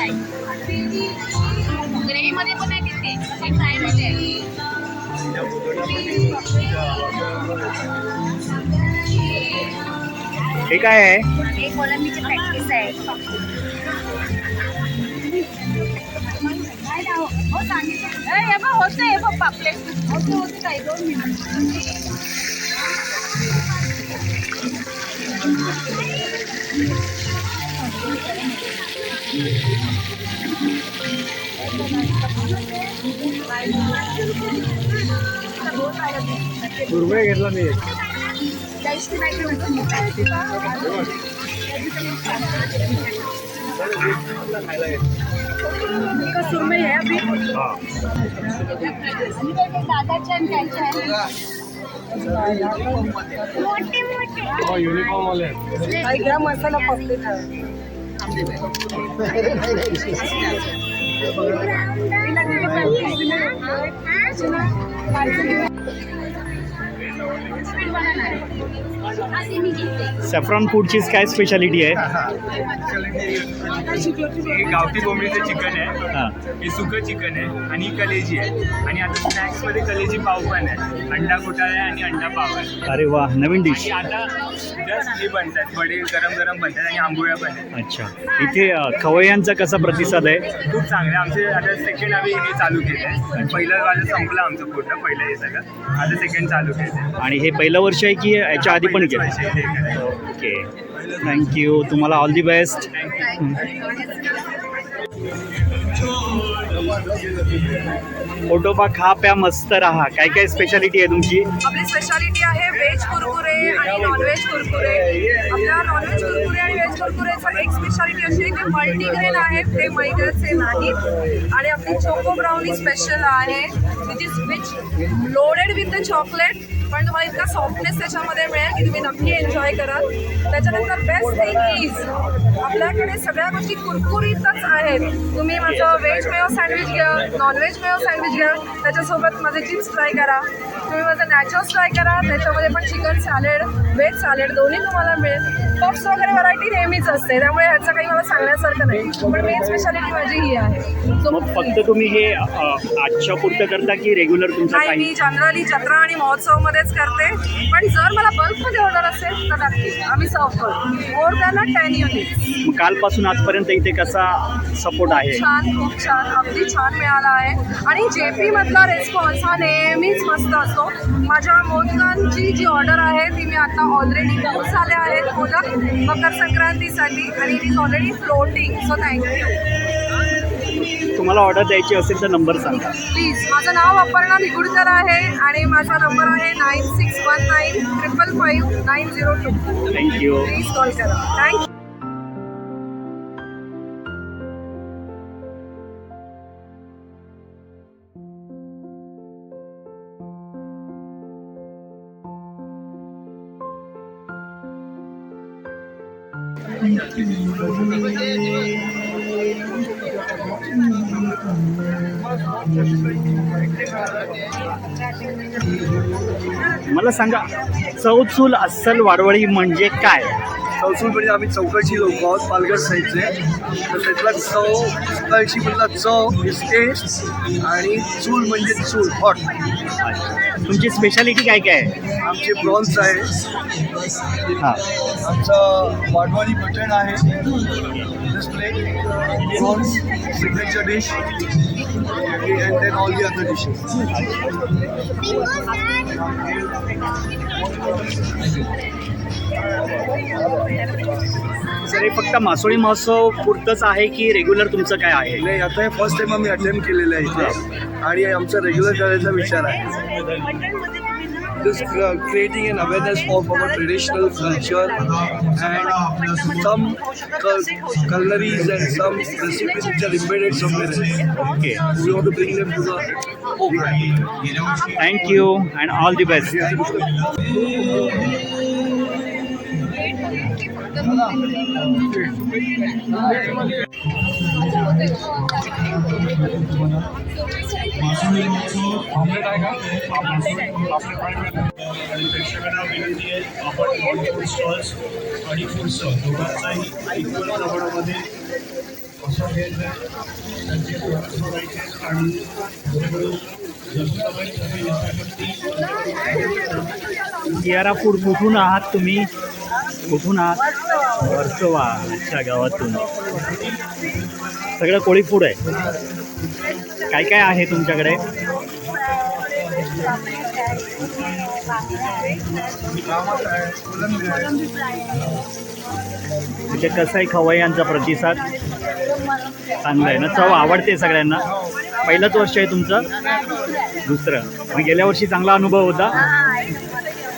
Fry ग्रेव्हीमध्ये पण आहे तिथे. ते फ्रायमध्ये आहे. हे काय आहे? हे कोलंबीची प्रॅक्टिस आहे. हो सांगितलं हे बघ होतं हे बघ पापलेट. होते होते काय दोन मिनिट दुर्मिळ घेतला मी जास्त नाही. करत. इनका सुरमई है अभी दादाचे आणि त्यांचे आहे मोठे मोठे युनिफॉर्म वाले. काही ग्राम मसाला पकडले দেবে सॅफ्रॉन फूडचीच काय स्पेशालिटी आहे? गावठी कोंबडीचं चिकन आहे. हां. सुकं चिकन आहे आणि कलेजी आहे. आणि आता स्नॅक्समध्ये कलेजी पाव पण आहे. अंडा घोटाळा आहे आणि अंडा पाव आहे. अरे वा नवीन डिश आता जस्ट हे बनतात. वडे गरम गरम बनतात आणि आंबोळ्या पण आहेत. अच्छा. इथे खवय्यांचा कसा प्रतिसाद आहे? खूप चांगले आमचे आता सेकंड आम्ही हे चालू केलं आहे पहिलं वाजं संपलं आमचं पूर्ण पहिलं हे सगळं. आता सेकंड चालू केलं आणि हे पहिलं वर्ष आहे की याच्या आधी पण केलं ओके. थँक्यू तुम्हाला ऑल दी बेस्ट फोटोपा खा प्या मस्त राहा. काय काय स्पेशालिटी आहे तुमची? आपली स्पेशालिटी आहे व्हेज कुरकुरे आणि नॉनव्हेज कुरकुरे. आपल्या नॉनव्हेज कुरकुरे आणि व्हेज कुरकुरेचं एक स्पेशालिटी अशी आहे की मल्टीग्रेन आहेत ते मैद्याचे नाहीत. आणि आपली चोको ब्राउनी स्पेशल आहे which is which loaded with the chocolate पण तुम्हाला इतका सॉफ्टनेस त्याच्यामध्ये मिळेल की तुम्ही नक्की एन्जॉय कराल. त्याच्यानंतर बेस्ट थिंग इज आपल्याकडे सगळ्या गोष्टी कुरकुरीतच आहेत. तुम्ही माझं व्हेज मेयो सँडविच घ्या नॉनव्हेज मेयो सँडविच घ्या त्याच्यासोबत माझे चिप्स ट्राय करा. तुम्ही माझं नॅचोस ट्राय करा त्याच्यामध्ये पण चिकन सॅलेड व्हेज सॅलेड दोन्ही तुम्हाला मिळेल. पफ्स वगैरे व्हरायटी नेहमीच असते त्यामुळे ह्याचं काही मला सांगण्यासारखं नाही. पण मेन स्पेशालिटी माझी ही आहे. मग फक्त तुम्ही हे आजच्या पुरतं करता की रेग्युलर तुमचं नाही मी जनरली जत्रा आणि महोत्सवमध्येच करते. पण जर मला बल्कमध्ये ऑर्डर असेल तर नक्की आम्ही सर्व करतो more than a ten units मग कालपासून आजपर्यंत इथे कसा सपोर्ट आहे? छान खूप छान. अगदी छान मिळाला आहे. आणि जे पी मधला रिस्पॉन्स हा नेहमीच मस्त असतो. माझ्या मोदकांची जी ऑर्डर आहे ती मी आता ऑलरेडी खूप झाले आहेत. मोदक मकर संक्रांतीसाठी. आणि it is already floating so thank you तुम्हाला ऑर्डर द्यायची असेल तर नंबर सांगा. प्लीज माझं नाव अपर्णा निगुडकर आहे आणि माझा नंबर आहे nine six one nine triple five nine zero two thank you please call करा. थँक्यू मला सांगा चौचूल अस्सल वाडवळी म्हणजे काय? चौसूल म्हणजे आम्ही चौकशी लोक आहोत पालघर साईडचे. तर त्यातला चव सकाळची मधला चव टेस्ट आणि चूल म्हणजे चूल हॉट तुमची स्पेशालिटी काय काय आहे? आमचे प्रॉन्स आहे. हां. आमचं वाडवाली मटण आहे. Display prawns signature dish and then all the other dishes sir हे फक्त मासोळी महोत्सव पुरतंच आहे की रेग्युलर तुमचं काय आहे? नाही आता हे फर्स्ट टाइम आम्ही अटेम्प्ट केलेलं आहे इथे. आणि आमचा रेग्युलर करायचा विचार आहे. just uh, creating an awareness of our traditional culture and some culinary and some recipes which are embedded somewhere. Okay. We want to bring them to the home. Thank you and all the best. Yeah. का omelette आहे आणि प्रेक्षकांना विनंती आहे आपण non food stalls आणि food stall दोघांचाही equal प्रमाणामध्ये असं घ्यायचं आहे त्यांचे प्रोडक्ट बघायचे आहेत आणि जेणेकरून जसं काही सगळी याच्याकडची कियारा फूड कुठून आहात तुम्ही कुठून आहात वर्सोवा अच्छा गावातून सगळं कोळी फूड आहे काय काय आहे तुमच्याकडे? म्हणजे कसं आहे खवय्यांचा प्रतिसाद? चांगला आहे ना? चव आवडते सगळ्यांना. पहिलंच वर्ष आहे तुमचं? दुसरं. मग गेल्या वर्षी चांगला अनुभव होता?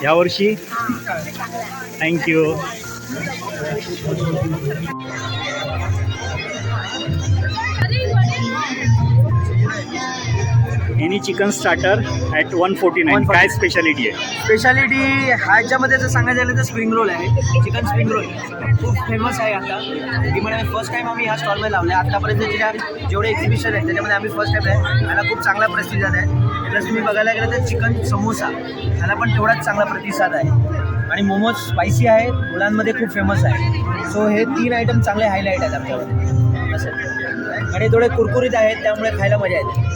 यावर्षी thank you any chicken starter at one forty nine काय स्पेशालिटी आहे? स्पेशालिटी ह्याच्यामध्ये जर सांगायचं झालं तर स्प्रिंग रोल आहे. चिकन स्प्रिंग रोल खूप फेमस आहे आता. ती फर्स्ट टाइम आम्ही ह्या स्टॉलमध्ये लावले आतापर्यंत ज्या जेवढे एक्झिबिशन आहेत त्याच्यामध्ये आम्ही फर्स्ट टाइम आहे. त्याला खूप चांगला प्रतिसाद आहे. प्लस तुम्ही बघायला गेलं तर चिकन समोसा त्याला पण तेवढाच चांगला प्रतिसाद आहे. आणि मोमोज स्पायसी आहे. मुलांमध्ये खूप फेमस आहे. सो हे तीन आयटम चांगले हायलाईट आहेत आमच्यामध्ये असं. आणि थोडे कुरकुरीत आहेत त्यामुळे खायला मजा येते.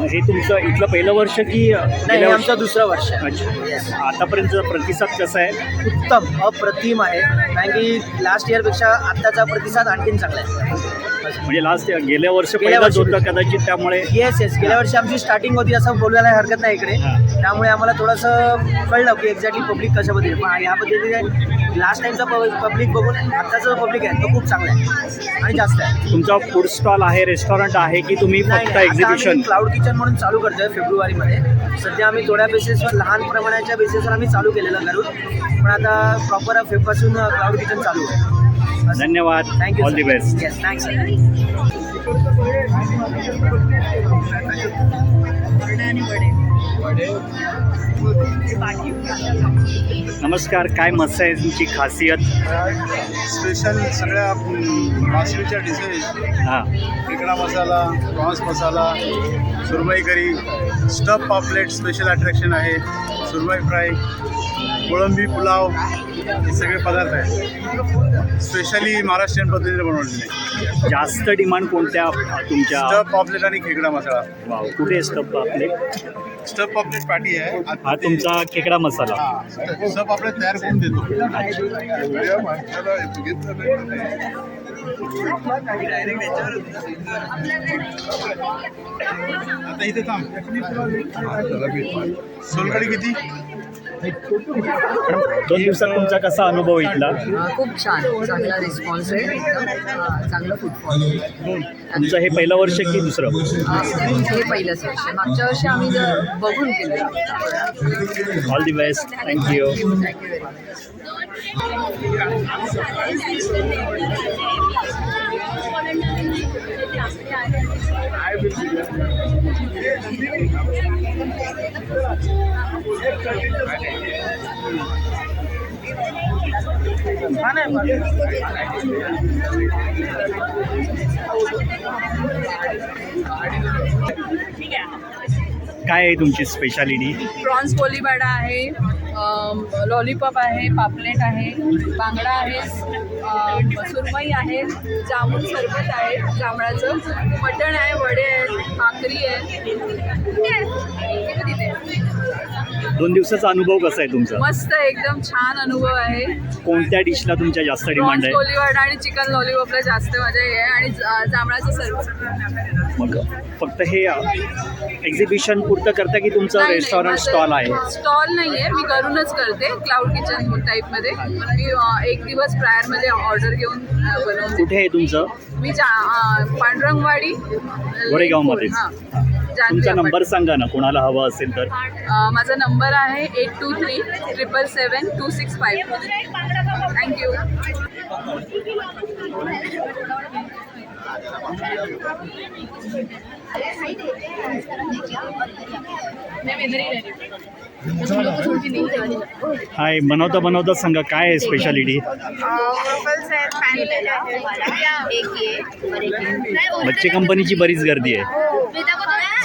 हे तुमचं इथलं पहिलं वर्ष की नाही गेल्या वर्षी? आमचं दुसरं वर्ष. आहे अच्छा आतापर्यंतचा प्रतिसाद कसा आहे? उत्तम अप्रतिम आहे. कारण की लास्ट इयरपेक्षा आत्ताचा प्रतिसाद आणखीन चांगला आहे. म्हणजे लास्ट गेल्या वर्ष पहिलंच. होतं कदाचित त्यामुळे येस येस गेल्या वर्षी आमची स्टार्टिंग होती असं बोलायला हरकत नाही इकडे. त्यामुळे आम्हाला थोडंसं कळलं की एक्झॅक्टली पब्लिक कशा पद्धतीने पण ह्या पद्धतीने लास्ट टाईमचा पब्लिक बघून आत्ताचा जो पब्लिक आहे तो खूप चांगला आहे. आणि जास्त आहे. तुमचा फूड स्टॉल आहे रेस्टॉरंट आहे की तुम्ही फक्त एक्झिबिशन क्लाउड किचन म्हणून चालू करतोय फेब्रुवारीमध्ये. सध्या आम्ही थोड्या बेसिसवर लहान प्रमाणाच्या बेसिसवर आम्ही चालू केलेलं करून पण आता प्रॉपर फेबपासून क्लाउड किचन चालू आहे. धन्यवाद. Thank you all the best yes thanks birthday आणि बर्थडे नमस्कार काय मस्त आहे तुमची? खासियत? स्पेशल सगळ्या मासळीच्या डिशेस हां. खेकडा मसाला प्रॉन्स मसाला सुरमई करी. स्टफ पापलेट स्पेशल अट्रॅक्शन आहे. सुरमई फ्राय कोळंबी पुलाव हे सगळे पदार्थ आहेत. स्पेशली महाराष्ट्रीयन पद्धतीने बनवलेले. जास्त डिमांड कोणत्या तुमच्या स्टफ पापलेट आणि खेकडा मसाला. कुठे स्टफ आपले स्टफ पापलेट पाटी आहे. हा तुमचा खेकडा मसाला. स्टफ पापलेट तयार करून देतो. आता इथे थांब. सोलकडी किती? दोन दिवसात तुमचा कसा अनुभव इथला? खूप छान. चांगला रिस्पॉन्स आहे. एकदम चांगलं फुटफॉल तुमचं हे पहिलं वर्ष की दुसरं? हे पहिलंच वर्ष. मागच्या वर्षी आम्ही जर बघून केलं. All the best thank you thank you very much काय आहे तुमची स्पेशालिटी प्रॉन्स कोलीबाडा आहे लॉलीपॉप आहे पापलेट आहे बांगडा आहे सुरमई आहे जामून सरबत आहे जांभळाचं मटण आहे वडे आहेत भाकरी आहे. दोन दिवसाचा अनुभव कसा आहे तुमचा? मस्त एकदम छान अनुभव आहे. कोणत्या डिशला तुमच्या जास्त डिमांड आहे? आणि चिकन लॉलीपॉपला जास्त मजा आहे आणि जांभळाचं सरबत मग फक्त हे एक्झिबिशन पुरतं करता की तुमचं रेस्टॉरंट स्टॉल आहे स्टॉल नाही आहे? मी घरूनच करते क्लाउड किचन टाईपमध्ये मी एक दिवस प्रायरमध्ये ऑर्डर घेऊन बनवते. कुठे आहे तुमचं? मी पांडुरंगवाडी गोरेगावमध्येच. हां. तुमचा. नंबर सांगा ना कोणाला हवा असेल तर. माझा नंबर आहे eight two three triple seven two six five. Thank you हूँ हाय बनवता बनवता सांगा काय आहे स्पेशालिटी बच्चे कंपनीची बरीच गर्दी आहे.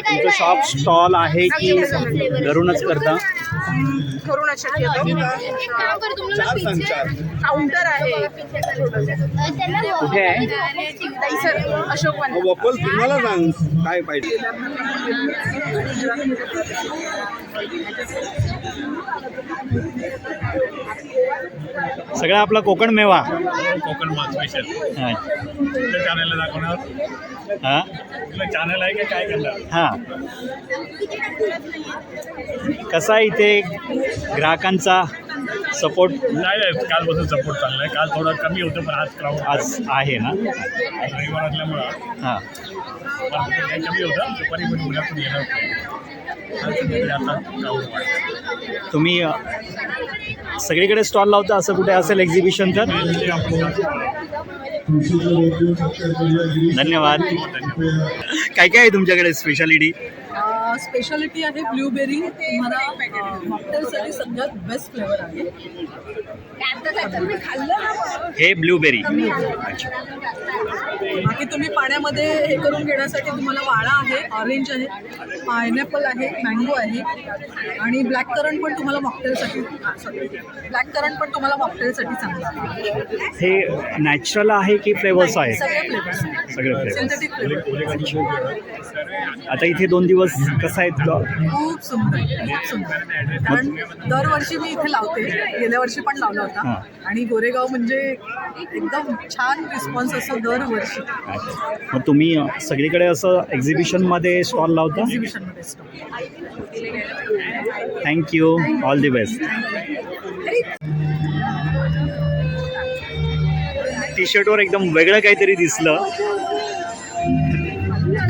तुमचं शॉप स्टॉल आहे? की घरूनच करता? करूनच काउंटर आहे. कुठे? आहे? अशोक तुम्हाला सांग काय पाहिजे? सगळा आपला कोकण मेवा. कोकण स्पेशल हा. चॅनलला दाखवणार? हा? कुठलं चॅनल आहे का काय करणार? हा. कसा इथे ग्राहकांचा सपोर्ट नाही कालपासून सपोर्ट चालला आहे काल थोडं कमी होतं पण आज क्राऊड आज आहे ना? रविवार असल्यामुळं. हां. कमी होतं दुपारी पण पुण्यातून येणार. तुम्ही सगळीकडे स्टॉल लावता असं कुठे असेल एक्झिबिशन तर. धन्यवाद. काय काय आहे तुमच्याकडे स्पेशालिटी स्पेशालिटी आहे ब्लूबेरी तुम्हाला मॉकटेलसाठी सगळ्यात बेस्ट फ्लेवर आहे. हे ब्लूबेरी बाकी तुम्ही पाण्यामध्ये हे करून घेण्यासाठी तुम्हाला वाळा आहे ऑरेंज आहे पायनॅपल आहे मँगो आहे. आणि ब्लॅक करंट पण तुम्हाला मॉकटेलसाठी ब्लॅक करंट पण तुम्हाला मॉकटेलसाठी चांगला हे नॅचरल आहे की फ्लेवर्स आहे? सगळे फ्लेवर्स सगळे फ्लेवर्स सिंथेटिक फ्लेवर आता इथे दोन दिवस कसं आहेत का खूप सुंदर खूप सुंदर. कारण दरवर्षी मी इथे लावते. गेल्या वर्षी पण लावला. होता. आणि गोरेगाव म्हणजे एकदम छान रिस्पॉन्स असतो दरवर्षी. मग तुम्ही सगळीकडे असं एक्झिबिशनमध्ये स्टॉल लावता? एक्झिबिशनमध्ये stall thank you all the best T शर्टवर एकदम वेगळं काहीतरी दिसलं.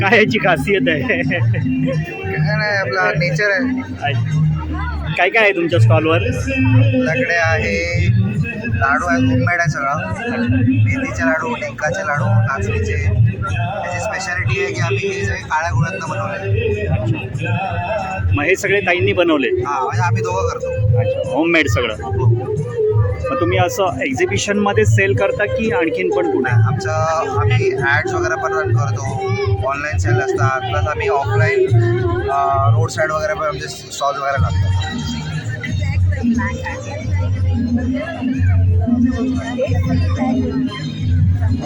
काय याची खासियत आहे? काय नाही आपला नेचर आहे. काय काय आहे तुमच्या स्टॉलवर? आपल्याकडे आहे लाडू आहे होममेड आहे सगळं मेथीचे लाडू डिंकाचे लाडू नाचणीचे. त्याची स्पेशालिटी आहे की आम्ही हे सगळे काळ्या गुळातनं बनवले मग हे सगळे ताईंनी बनवले? हा म्हणजे आम्ही दोघं करतो. होममेड सगळं. मग तुम्ही असं एक्झिबिशनमध्ये सेल करता की आणखीन पण कुठे आमचं आम्ही ॲड्स वगैरे पण रन करतो. ऑनलाईन सेल असतात प्लस आम्ही ऑफलाईन रोड साईड वगैरे पण आमचे स्टॉल वगैरे लागतात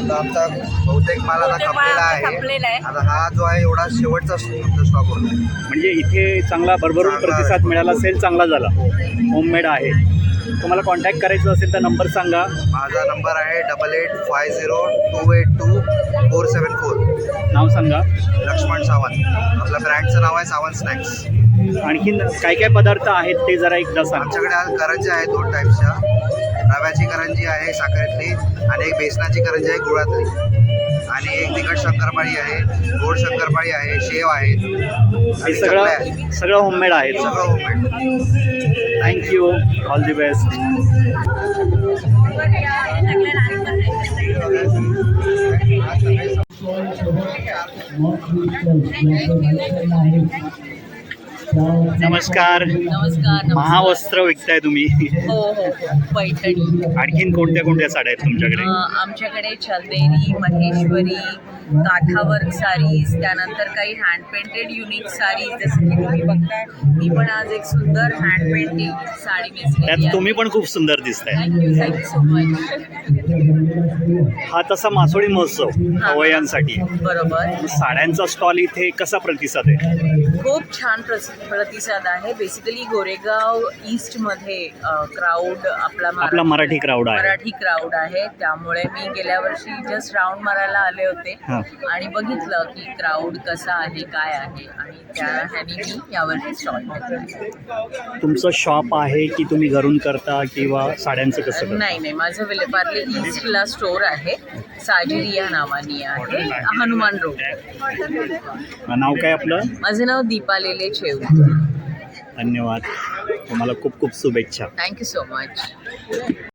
आता आमचा बहुतेक माल आता खपलेला आहे. आता हा जो आहे एवढा शेवटचा स्टॉक होतो. म्हणजे इथे चांगला भरभरून प्रतिसाद. मिळाला सेल चांगला झाला. होममेड आहे. तुम्हाला कॉन्टॅक्ट करायचं असेल तर नंबर सांगा. माझा नंबर आहे double eight five zero two eight two four seven four नाव सांगा. लक्ष्मण सावंत. आपल्या ब्रँडचं नाव आहे सावंत स्नॅक्स आणखीन काय काय पदार्थ आहेत ते जरा एकदा सांगा. आमच्याकडे आज करंजी आहे दोन टाईपच्या रव्याची करंजी आहे साखरेतली आणि एक बेसनाची करंजी आहे गुळातली. आणि एक तिखट शंकरपाळी आहे गोड शंकरपाळी आहे शेव आहे हे. सगळं सगळं होममेड आहे सगळं homemade thank you all the best नमस्कार. नमस्कार महावस्त्र विकताय तुम्ही. हो हो पैठणी. आणखीन कोणत्या कोणत्या साड्या आहेत तुमच्याकडे? अं, आमच्याकडे चंदेरी महेश्वरी काठावर्क साडीज त्यानंतर काही हँड पेंटेड युनिक साडीज जसं की तुम्ही बघताय मी पण आज एक सुंदर हँड पेंटिंग साडी नेसलेली त्यात आहे. तुम्ही पण खूप सुंदर दिसताय. थँक्यू थँक्यू सो मच हा तसा मासोळी महोत्सव अवयांसाठी बरोबर. साड्यांचा स्टॉल इथे कसा प्रतिसाद आहे? खूप छान प्रस प्रतिसाद आहे. बेसिकली गोरेगाव ईस्टमध्ये क्राऊड आपला आपला मराठी crowd आहे. मराठी क्राऊड आहे. त्यामुळे मी गेल्या वर्षी जस्ट राऊंड मारायला आले होते. आणि बघितलं की क्राऊड कसा आहे काय आहे. आणि त्या ह्यानी मी यावर्षी स्टॉल तुमचं शॉप आहे की तुम्ही घरून करता किंवा साड्यांचं कसं नाही नाही. माझं विलेपार्ले ईस्टला स्टोर आहे. साजिरी या नावानी आहे. हनुमान रोड नाव काय आपलं? माझं नाव दीपा लेले चेव धन्यवाद. तुम्हाला खूप खूप शुभेच्छा. थँक्यू सो मच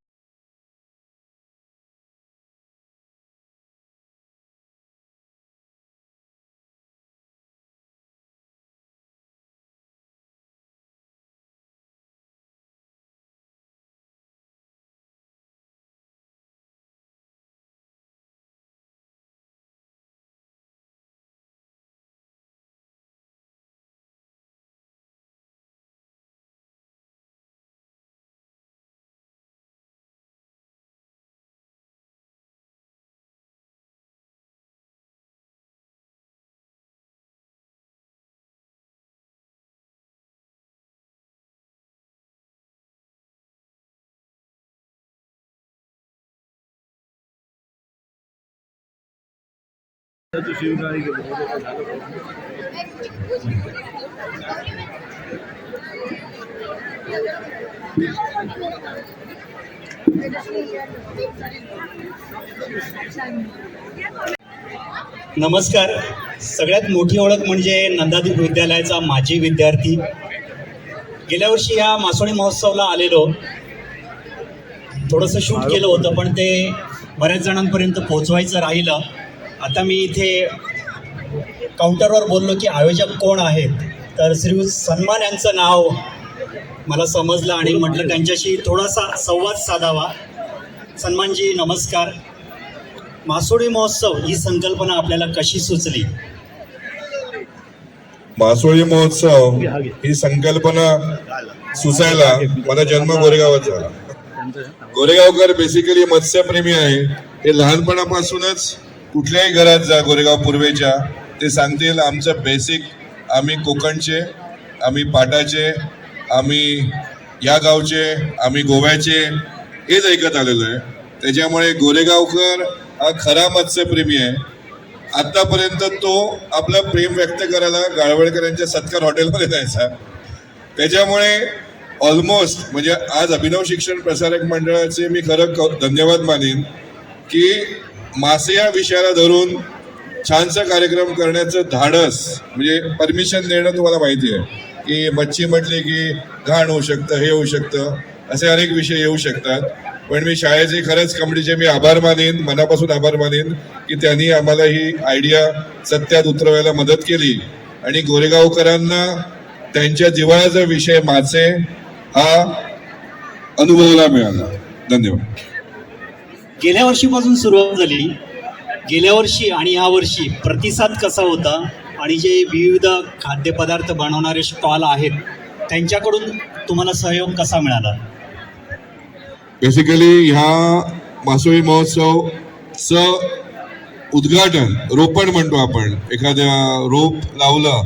नमस्कार. सगळ्यात मोठी ओळख म्हणजे नंदादीप विद्यालयाचा माजी विद्यार्थी. गेल्या वर्षी या मासोळी महोत्सवला आलेलो. थोडंसं शूट केलं होतं पण ते बऱ्याच जणांपर्यंत पोहोचवायचं राहिलं. आता मी इथे काउंटरवर बोललो की आयोजक कोण आहेत? तर श्री सन्मान यांचं नाव मला समजलं आणि म्हटलं त्यांच्याशी थोडासा संवाद साधावा. सन्मानजी नमस्कार. मासोळी महोत्सव ही संकल्पना आपल्याला कशी सुचली? मासोळी महोत्सव ही संकल्पना सुचायला माझा जन्म गोरेगावात झाला. गोरेगावकर बेसिकली मत्स्यप्रेमी आहे. ते लहानपणापासूनच कुठल्याही घरात जा गोरेगाव पूर्वेच्या ते सांगतील आमचं बेसिक आम्ही कोकणचे आम्ही पाटाचे आम्ही या गावचे आम्ही गोव्याचे हेच ऐकत आलेलो आहे. त्याच्यामुळे गोरेगावकर हा खरा मत्स्यप्रेमी आहे. आत्तापर्यंत तो आपलं प्रेम व्यक्त करायला गाळवळकरांच्या सत्कार हॉटेलमध्ये जायचा. त्याच्यामुळे ऑलमोस्ट म्हणजे आज अभिनव शिक्षण प्रसारक मंडळाचे मी खरं क- धन्यवाद मानेन की मासे या विषयाला धरून छानसा कार्यक्रम करण्याचं धाडस म्हणजे परमिशन देणं तुम्हाला माहिती आहे. की मच्छी म्हटली की घाण होऊ शकतं हे होऊ शकतं असे अनेक विषय येऊ शकतात. पण मी शाळेचे खरंच कमिटीचे मी आभार मानेन मनापासून आभार मानेन की त्यांनी आम्हाला ही आयडिया सत्यात उतरवायला मदत केली. आणि गोरेगावकरांना त्यांच्या जिव्हाळ्याचा विषय मासे हा अनुभवायला मिळाला. धन्यवाद. गेल्या वर्षीपासून सुरुवात झाली. गेल्या वर्षी आणि ह्या वर्षी प्रतिसाद कसा होता आणि जे विविध खाद्यपदार्थ बनवणारे स्टॉल आहेत त्यांच्याकडून तुम्हाला सहयोग कसा मिळाला? बेसिकली ह्या मासोळी महोत्सव च उद्घाटन रोपण म्हणतो आपण. एखाद्या रोप लावलं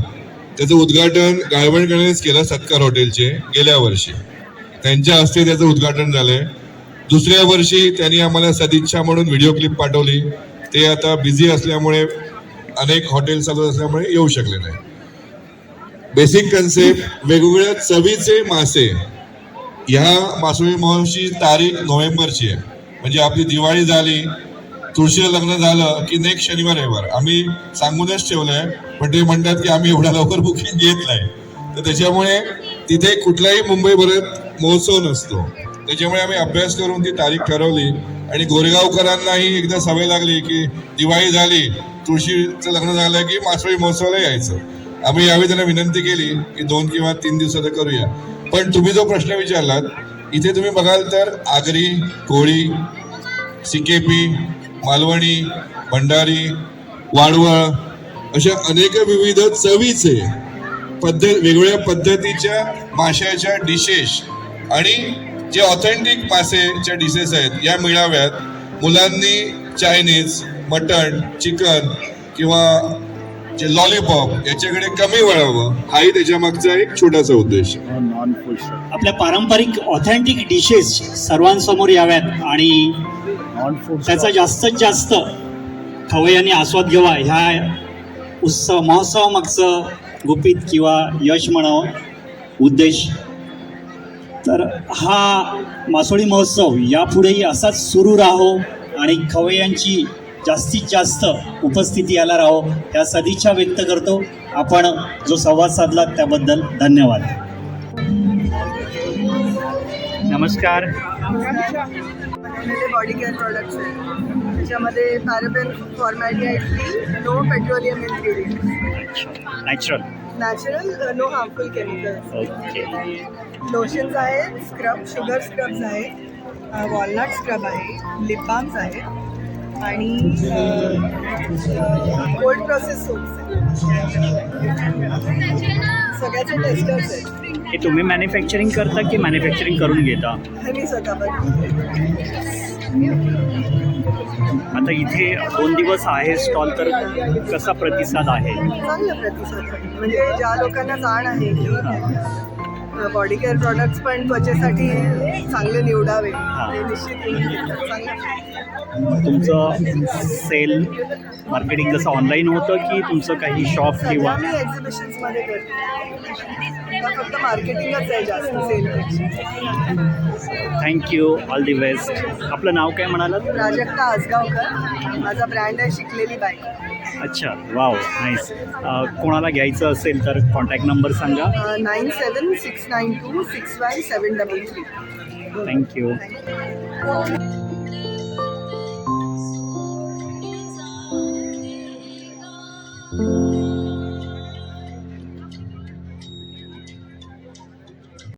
त्याचं उद्घाटन गायवणकरांनीच केलं सत्कार हॉटेलचे गेल्या वर्षी. त्यांच्या हस्ते त्याचं उद्घाटन झालंय. दुसऱ्या वर्षी त्यांनी आम्हाला सदिच्छा म्हणून व्हिडिओ क्लिप पाठवली. ते आता बिझी असल्यामुळे अनेक हॉटेल चालू असल्यामुळे येऊ शकले नाही. बेसिक कन्सेप्ट वेगवेगळ्या चवीचे मासे. ह्या मासोळी महोत्सवाची तारीख नोव्हेंबरची आहे. म्हणजे आपली दिवाळी झाली तुळशीला लग्न झालं की नेक्स्ट शनिवार रविवार. आम्ही सांगूनच ठेवलंय पण ते म्हणतात की आम्ही एवढ्या लवकर बुकिंग घेत नाही. तर त्याच्यामुळे तिथे कुठलाही मुंबईभरात महोत्सव नसतो. त्याच्यामुळे आम्ही अभ्यास करून ती तारीख ठरवली. आणि गोरेगावकरांनाही एकदा सवय लागली की दिवाळी झाली तुळशीचं लग्न झालं की मासोळी महोत्सवाला यायचं. आम्ही यावेळी त्यांना विनंती केली की दोन किंवा तीन दिवसात करूया. पण तुम्ही जो प्रश्न विचारलात इथे तुम्ही बघाल तर आगरी कोळी सिकेपी मालवणी भंडारी वाडवळ अशा अनेक विविध चवीचे पद्धत वेगवेगळ्या पद्धतीच्या माशाच्या डिशेस आणि जे ऑथेंटिक मासेच्या डिशेस आहेत या मेळाव्यात. मुलांनी चायनीज मटण चिकन किंवा जे लॉलीपॉप याच्याकडे कमी वळावं हाही त्याच्यामागचा एक छोटासा उद्देश आपल्या पारंपरिक ऑथेंटिक डिशेस सर्वांसमोर याव्यात आणि त्याचा जास्तीत जास्त खवय्यांनी आस्वाद घ्यावा ह्या उत्सव महोत्सवामागचं गुपित किंवा यश म्हणावं उद्देश तर हा मासोळी महोत्सव यापुढेही असाच सुरू राहो आणि खवय्यांची जास्तीत जास्त उपस्थिती याला राहो या सदिच्छा व्यक्त करतो. आपण जो संवाद साधला त्याबद्दल धन्यवाद. नमस्कार. बॉडी केअर प्रोडक्ट्स आहेत त्याच्यामध्ये paraben formality no petroleum ingredients natural natural no harmful chemicals okay lotions आहेत स्क्रब शुगर स्क्रब्स आहेत वॉलनट स्क्रब आहे लिप बाम्स आहेत आणि कोल्ड प्रोसेस सोप्स सगळ्याचे टेस्टर्स आहेत. हे तुम्ही मॅन्युफॅक्चरिंग करता की मॅन्युफॅक्चरिंग करून घेता? हे मी स्वतः बनवते. आता इथे दोन दिवस आहे स्टॉल तर कसा प्रतिसाद आहे? चांगला प्रतिसाद आहे. म्हणजे ज्या लोकांना जाण आहे बॉडी केअर प्रॉडक्ट्स पण त्वचेसाठी चांगले निवडावे. ते निश्चित चांगलं तुमचं सेल मार्केटिंग कसं ऑनलाईन होतं की तुमचं काही शॉप किंवा मी एक्झिबिशन्समध्ये करते. आता फक्त मार्केटिंगच आहे जास्त sale thank you all the best आपलं नाव काय म्हणालात? प्राजक्ता आसगावकर. माझा ब्रँड आहे शिकलेली बाईक अच्छा वाव नाईस कोणाला घ्यायचं असेल तर कॉन्टॅक्ट नंबर सांगा. Nine seven six nine two six one seven double three thank you